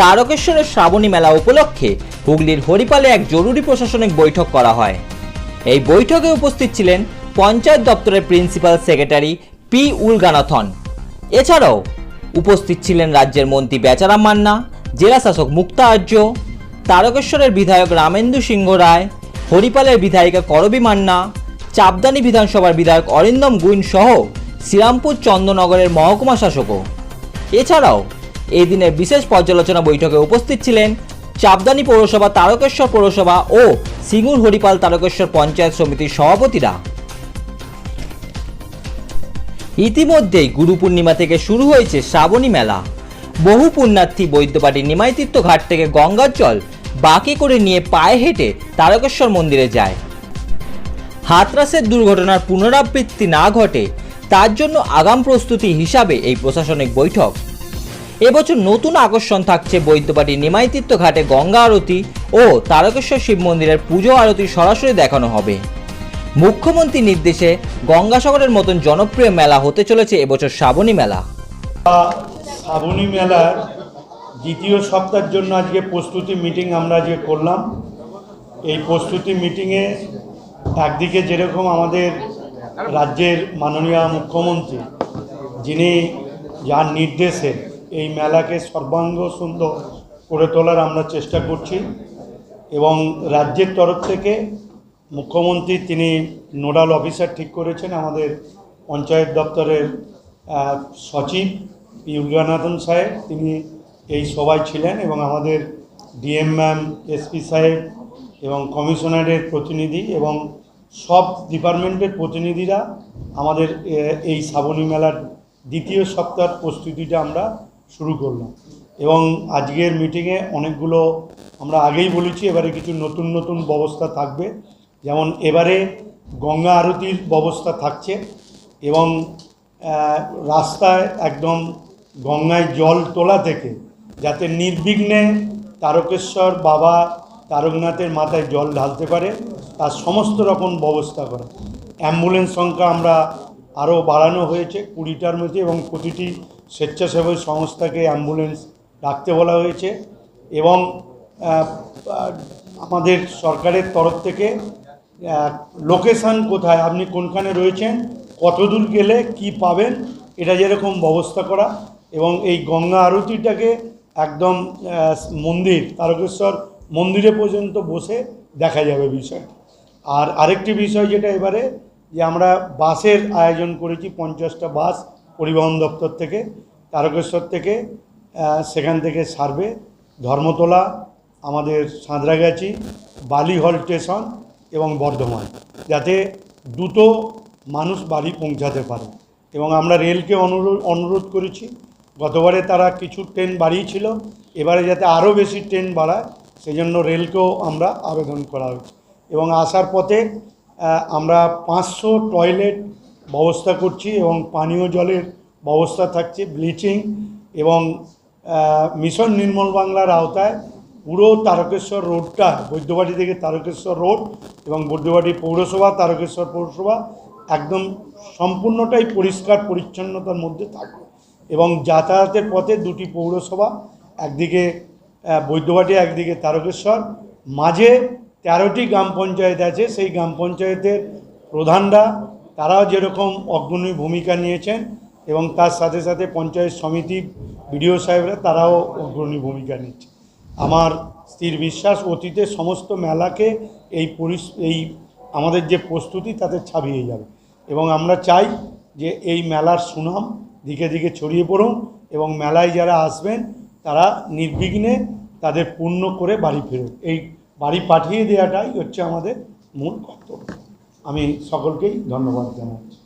তারকেশ্বরের শ্রাবণী মেলা উপলক্ষে হুগলির হরিপালে এক জরুরি প্রশাসনিক বৈঠক করা হয়। এই বৈঠকে উপস্থিত ছিলেন পঞ্চায়েত দপ্তরের প্রিন্সিপাল সেক্রেটারি পি উলগানাথন। এছাড়াও উপস্থিত ছিলেন রাজ্যের মন্ত্রী বেচারাম মান্না, জেলা শাসক মুক্তা আর্য, তারকেশ্বরের বিধায়ক রামেন্দু সিংহ রায়, হরিপালের বিধায়িকা করবী মান্না, চাপদানি বিধানসভার বিধায়ক অরিন্দম গুইন সহ শ্রীরামপুর চন্দ্রনগরের মহকুমা শাসকও। এছাড়াও এই দিনের বিশেষ পর্যালোচনা বৈঠকে উপস্থিত ছিলেন চাপদানি পৌরসভা তারকেশ্বর পৌরসভা ও সিঙ্গুর হরিপাল তারকেশ্বর পঞ্চায়েত সমিতির সভাপতিরা। ইতিমধ্যেই গুরু পূর্ণিমা থেকে শুরু হয়েছে শ্রাবণী মেলা। বহু পুণ্যার্থী বৈদ্যবাটি নিমাইতীর্থ ঘাট থেকে গঙ্গার জল বাকি করে নিয়ে পায়ে হেঁটে তারকেশ্বর মন্দিরে যায়। হাতরাসের দুর্ঘটনার পুনরাবৃত্তি না ঘটে, তার জন্য আগাম প্রস্তুতি হিসাবে এই প্রশাসনিক বৈঠক এবছর নতুন আকর্ষণ থাকছে বৈদ্যবাটি নিমাইতীর্থ ঘাটে গঙ্গা আরতি ও তারকেশ্বর শিব মন্দিরের পুজো আরতি সরাসরি দেখানো হবে। মুখ্যমন্ত্রীর নির্দেশে গঙ্গাসাগরের মতন জনপ্রিয় মেলা হতে চলেছে এবছর শ্রাবণী মেলা। শ্রাবণী মেলার দ্বিতীয় সপ্তাহের জন্য আজকে প্রস্তুতি মিটিং আমরা যে করলাম। এই প্রস্তুতি মিটিংয়ে একদিকে যেরকম আমাদের রাজ্যের মাননীয় মুখ্যমন্ত্রী, যিনি যার নির্দেশে এই মেলাকে সর্বাঙ্গ সুন্দর করে তোলার আমরা চেষ্টা করছি এবং রাজ্যের তরফ থেকে মুখ্যমন্ত্রী তিনি নোডাল অফিসার ঠিক করেছেন, আমাদের পঞ্চায়েত দপ্তরের সচিব ইউগানাথন সাহেব, তিনি এই সভায় ছিলেন এবং আমাদের ডিএম ম্যাম, এসপি সাহেব এবং কমিশনারের প্রতিনিধি এবং সব ডিপার্টমেন্টের প্রতিনিধিরা আমাদের এই শ্রাবণী মেলার দ্বিতীয় সপ্তাহের প্রস্তুতিটা আমরা শুরু করলাম। এবং আজকের মিটিংয়ে অনেকগুলো আমরা আগেই বলেছি, এবারে কিছু নতুন নতুন ব্যবস্থা থাকবে। যেমন এবারে গঙ্গা আরতির ব্যবস্থা থাকছে এবং রাস্তায় একদম গঙ্গায় জল তোলা থেকে যাতে নির্বিঘ্নে তারকেশ্বর বাবা তারকনাথের মাথায় জল ঢালতে পারে, তার সমস্ত রকম ব্যবস্থা করা। অ্যাম্বুলেন্স সংখ্যা আমরা আরও বাড়ানো হয়েছে কুড়িটার মধ্যে এবং প্রতিটি স্বেচ্ছাসেবী সংস্থাকে অ্যাম্বুলেন্স রাখতে বলা হয়েছে এবং আমাদের সরকারের তরফ থেকে লোকেশান কোথায়, আপনি কোনখানে রয়েছেন, কতদূর গেলে কি পাবেন, এটা যেরকম ব্যবস্থা করা এবং এই গঙ্গা আরতিটাকে একদম মন্দির, তারকেশ্বর মন্দিরে পর্যন্ত বসে দেখা যাবে বিষয়টা। আর আরেকটি বিষয় যেটা এবারে, যে আমরা বাসের আয়োজন করেছি, পঞ্চাশটা বাস পরিবহন দপ্তর থেকে, তারকেশ্বর থেকে সেখান থেকে সার্ভে, ধর্মতলা, আমাদের সাঁতরাগাছি বালি হল স্টেশন এবং বর্ধমান, যাতে দ্রুত মানুষ বাড়ি পৌঁছাতে পারে। এবং আমরা রেলকে অনুরোধ অনুরোধ করেছি, গতবারে তারা কিছু ট্রেন বাড়িয়েছিল, এবারে যাতে আরও বেশি ট্রেন বাড়ায় সেই জন্য রেলকেও আমরা আবেদন করা হয়েছে। এবং আসার পথে আমরা পাঁচশো টয়লেট ব্যবস্থা করছি এবং পানীয় জলের ব্যবস্থা থাকছে ব্লিচিং এবং মিশন নির্মল বাংলার আওতায় পুরো তারকেশ্বর রোডটা বৈদ্যবাটি থেকে তারকেশ্বর রোড এবং বৈদ্যবাটি পৌরসভা, তারকেশ্বর পৌরসভা একদম সম্পূর্ণটাই পরিষ্কার, পরিচ্ছন্নতার মধ্যে থাকবে এবং যাতায়াতের পথে দুটি পৌরসভা, একদিকে বৈদ্যবাটি একদিকে তারকেশ্বর। মাঝে তেরোটি গ্রাম পঞ্চায়েত আছে, সেই গ্রাম পঞ্চায়েতের প্রধানরা তারাও যেরকম অগ্রণী ভূমিকা নিয়েছেন এবং তার সাথে সাথে পঞ্চায়েত সমিতি, বিডিও সাহেবরা তারাও অগ্রণী ভূমিকা নিচ্ছে আমার স্থির বিশ্বাস, অতীতে সমস্ত মেলাকে এই পরিস, এই আমাদের যে প্রস্তুতি তাতে ছাপিয়ে যাবে এবং আমরা চাই যে এই মেলার সুনাম দিকে দিকে ছড়িয়ে পড়ুন এবং মেলায় যারা আসবেন তারা নির্বিঘ্নে তাদের পূর্ণ করে বাড়ি ফেরুন এই বাড়ি পাঠিয়ে দেওয়াটাই হচ্ছে আমাদের মূল কর্তব্য। আমি সকলকেই ধন্যবাদ জানাচ্ছি।